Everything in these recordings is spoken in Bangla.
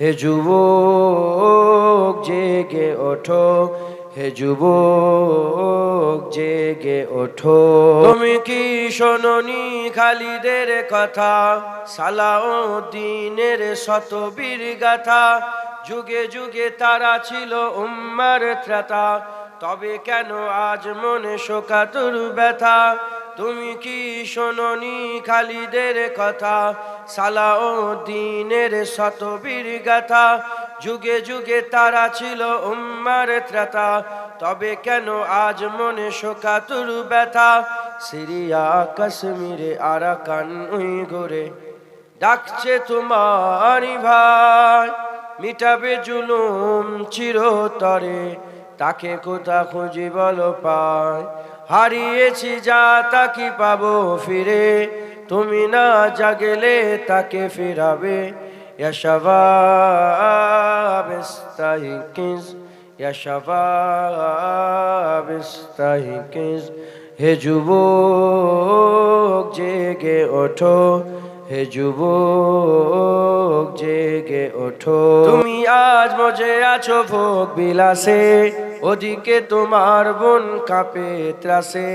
হে যুবক জেগে ওঠো, হে যুবক জেগে ওঠো। তুমি কি শোনি খালিদের কথা? সালাউদ্দিনের শতবীর গাথা। যুগে যুগে তারা ছিল উম্মার ত্রাতা। তবে কেন আজ মনে শোকাতুর ব্যথা? তুমি কি শোনি খালিদের কথা? সালাউদ্দিনের শতবীর গাথা। যুগে যুগে তারা ছিল উম্মার ত্রাতা। তবে কেন আজ মনে শোকাতুর ব্যথা? সিরিয়া, কাশ্মীরে, আরাকান উই ঘুরে ডাকছে তোমারি ভাই, মিটাবে জুলুম চিরতরে। তাকে কোথা খুঁজি বলো পায় হারিয়েছি যা তাকে পাবো ফিরে? তুমি না জাগেলে তাকে ফেরাবে। হে যুব জেগে ওঠো, হে যুব জেগে ওঠো। তুমি আজ মজে আছো ভোগ বিলাসে, ওদিকে তোমার বোন কাপে ত্রাসে।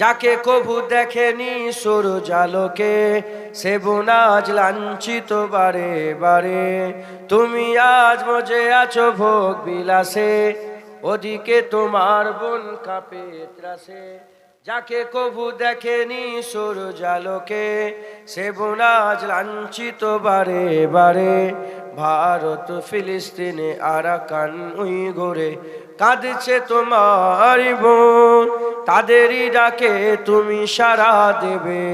যাকে কভু দেখেনি সরু জালোকে সে বোনাজ লাঞ্ছিত বারে বারে। তুমি আজ মজে আছো ভোগ বিলাসে, ওদিকে তোমার বোন কাঁপে ত্রাসে। যাকে কভু দেখেনি সরু জালোকে সে বোনাজ লাঞ্ছিত বারে বারে। ভারত ফিলিস্তিনে আরাকান উই গোরে কাঁদছে তোমার বোন তাদেরই ডাকে তুমি সারা দেবে,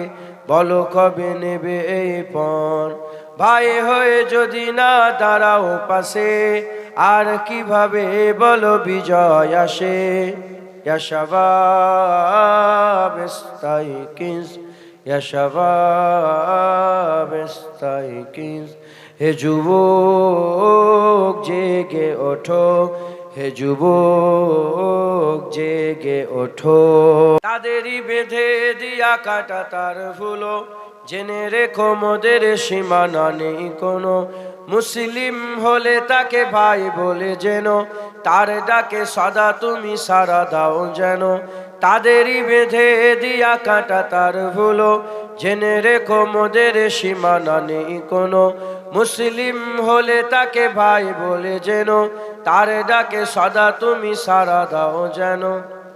বলো কবে নেবে এই পণ? ভাই হয়ে যদি না দাঁড়াও পাশে, আর কীভাবে বলো বিজয় আসে? Kiss kiss. হে যুবক, জেগে ওঠো হে যুবক জেগে ওঠো। তাদেরই বেঁধে দিয়া কাটা তার ফুলো। জেনে রেখো মোদের সীমানা নেই কোনো। মুসলিম হলে তাকে ভাই বলে যেন। তার ডাকে সাদা তুমি সারা দাও যেন। তাদেরই বেঁধে দিয়া কাটা তার ভুলো জেনে রেখো মোদের সীমানা নেই কোনো। মুসলিম হলে তাকে ভাই বলে যেন তার ডাকে সদা তুমি সারা দাও যেন।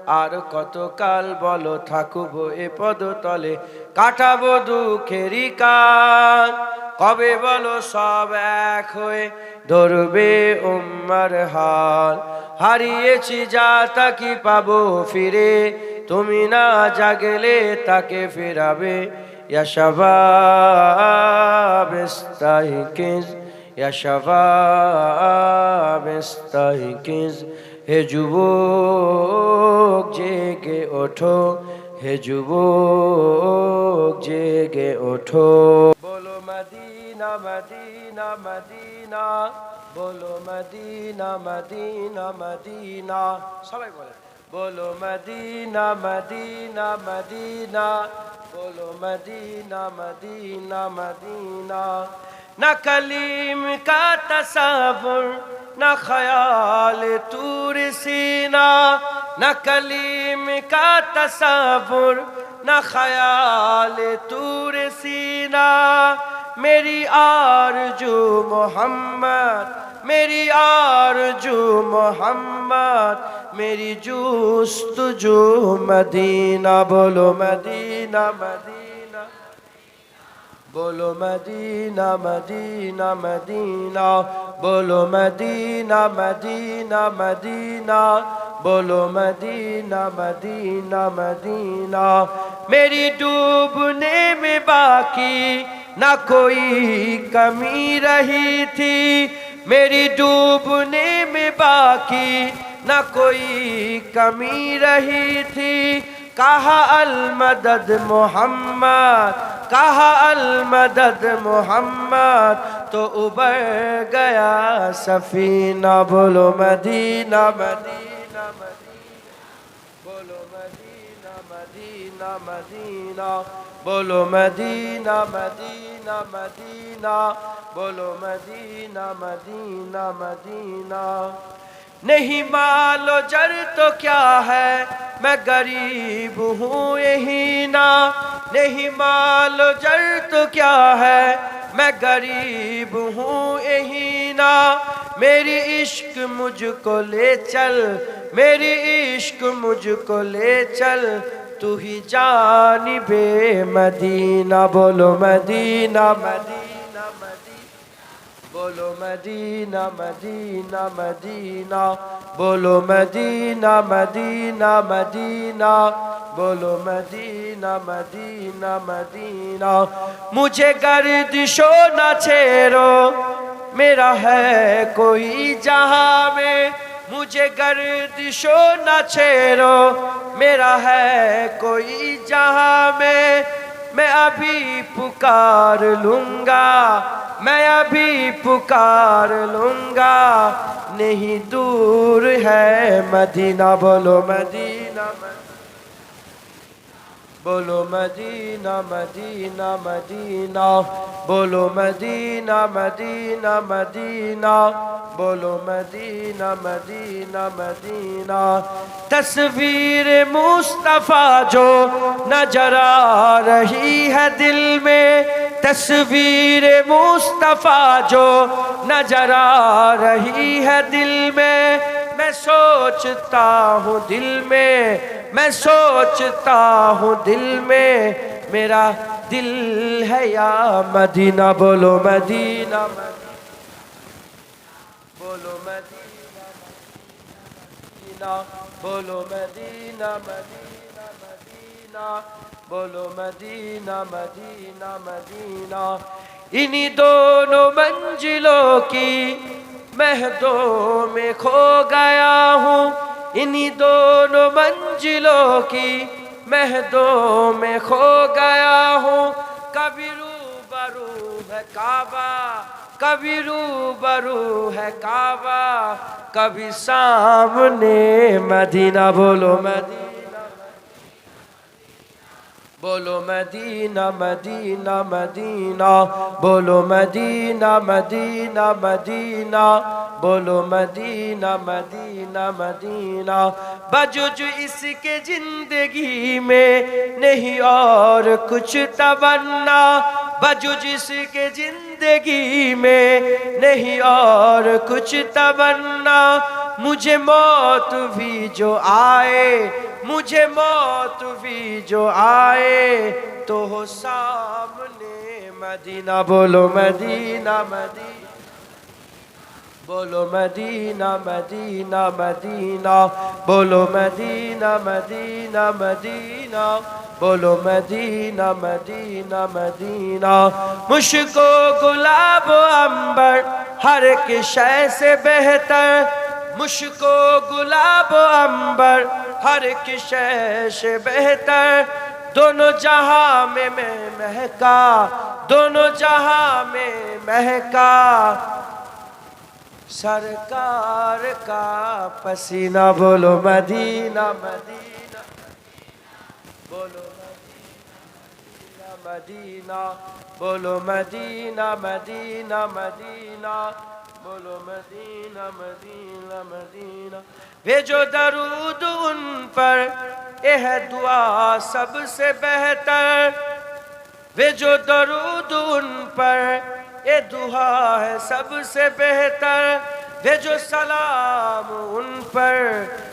আর কতকাল বলো থাকুবো এ পদতলে। কাটাবো দুঃখেরই কাল। কবে বলো সব এক হয়ে ধরবে উম্মার হাল। হারিয়েছি যা তাকে পাবো ফিরে? তুমি না জাগেলে তাকে ফেরাবে। হে যুব জেগে ওঠো। হে যুব জেগে ওঠো। বলো, মদিনা মদিনা মদিনা। বলো মদিনা মদিনা মদিনা। সবাই বলে, বলো মদিনা মদিনা মদিনা। বলো মদিনা মদিনা মদিনা। না কলিম কা তসাবুর, না খয়াল তুর সিনা। না কলিম কা তসাবুর, না খয়াল তুর সিনা। মেরি আরজু মোহাম্মদ মেরি আরজু মোহাম্মদ মেরি জুস্তজু মদিনা বলো মদিনা মদিনা বলো মদিনা মদিনা মদিনা বলো মদিনা মদিনা মদিনা বলো মদিনা মদিনা মদিনা মেরি ডুবনে মে বাকি না কোই কমি রহি থি میری ڈوبنے میں باقی نہ کوئی کمی رہی تھی۔ کہا المدد محمد، کہا المدد محمد، تو ابر گیا سفینہ، بولو مدینہ مدینہ۔ مدینہ مدینہ، بولو مدینہ مدینہ مدینہ، بولو مدینہ مدینہ مدینہ۔ نہیں مال و جر تو کیا ہے؟ میں غریب ہوں یہی نا۔ نہیں مال و جر تو کیا ہے؟ میں غریب ہوں یہی نا۔ میری عشق مجھ کو لے چل، میری عشق مجھ کو لے چل۔ তুহি জানিবে মদিনা, বলো মদিনা মদিনা বলো মদিনা মদিনা মদিনা, বলো মদিনা মদিনা মদিনা, বলো মদিনা মদিনা মদিনা, মুঝে গর্দিশো না ছেড়ো, মেরা হ্যাঁ কোই জাহাঁ মে مجھے گردشو نہ چھیرو میرا ہے کوئی جہاں میں میں ابھی پکار لوں گا، میں ابھی پکار لوں گا۔ نہیں دور ہے مدینہ، بولو مدینہ۔ बोलो मदीना मदीना बोलो मदीना मदीना मदीना बोलो मदीना मदीना मदीना बोलो मदीना मदीना मदीना तस्वीर मुस्तफ़ा जो नजर आ रही है दिल में तस्वीर मुस्तफ़ा जो नजर आ रही है दिल में मैं सोचता हूँ दिल में मैं सोचता हूँ दिल में मेरा दिल है या मदीना बोलो मदीना मदीना बोलो मदीना मदीना बोलो मदीना मदीना मदीना बोलो मदीना मदीना मदीना इन्हीं दोनों मंजिलों की میں دو میں کھو گیا ہوں، انہی دونوں منزلوں کی میں دو میں کھو گیا ہوں۔ کبھی رو برو ہے کعبہ، کبھی رو برو ہے کعبہ، کبھی سامنے مدینہ، بولو مدینہ۔ बोलो मदीना मदीना मदीना बोलो मदीना मदीना मदीना बोलो मदीना मदीना मदीना बजुज इसके जिंदगी में नहीं और कुछ तमन्ना बजुज इसके जिंदगी में नहीं और कुछ तमन्ना मुझे मौत भी जो आए मुझे मौत भी जो आए तो हो सामने मदीना बोलो मदीना मदीना बोलो मदीना मदीना मदीना बोलो मदीना मदीना मदीना बोलो मदीना मदीना मदीना मुझको गुलाब अंबर हर एक शय से बेहतर مشک و گلاب و امبر ہر کی شیش بہتر۔ دونوں جہاں میں میں مہکا، دونوں جہاں میں مہکا۔ سرکار کا پسینہ، بولو مدینہ مدینہ، بولو مدینہ مدینہ، بولو مدینہ مدینہ مدینہ۔ بولو مدینہ مدینہ مدینہ۔ بھیجو درود ان پر اے ہے دعا سب سے بہتر۔ بھیجو درود ان پر اے دعا ہے سب سے بہتر۔ بھیجو سلام ان پر،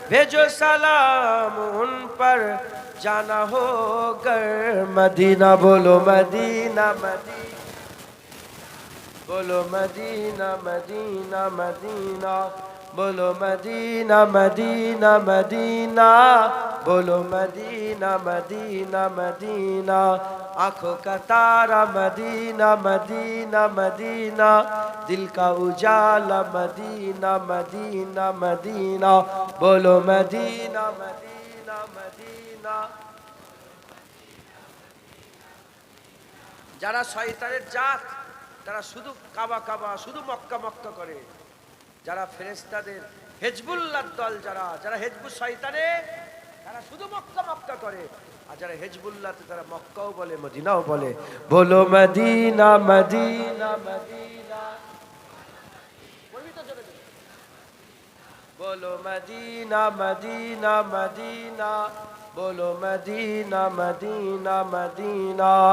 بھیجو سلام ان پر۔ جانا ہو گر مدینہ، بولو مدینہ مدینہ۔ বলো মদিনা মদিনা মদিনা। বলো মদিনা মদিনা মদিনা। বলো মদিনা মদিনা মদিনা। আঁখো কা তারা মদিনা মদিনা মদিনা। দিল কা উজালা, মদিনা মদিনা মদিনা। বলো মদিনা মদিনা মদিনা। যারা শয়তানের জাত তারা শুধু কাবা কাবা, শুধু মক্কা মক্কা করে। যারা ফেরেস্তাদের হেজবুল্লাহ দল যারা যারা হেজবুল শয়তানে, তারা শুধু মক্কা মক্কা করে। আর যারা হেজবুল্লাহতে তারা মক্কাও বলে, মদিনাও বলে। বলো মদিনা মদিনা। বলো মদিনা মদিনা মদিনা। বলো মদিনা মদিনা মদিনা।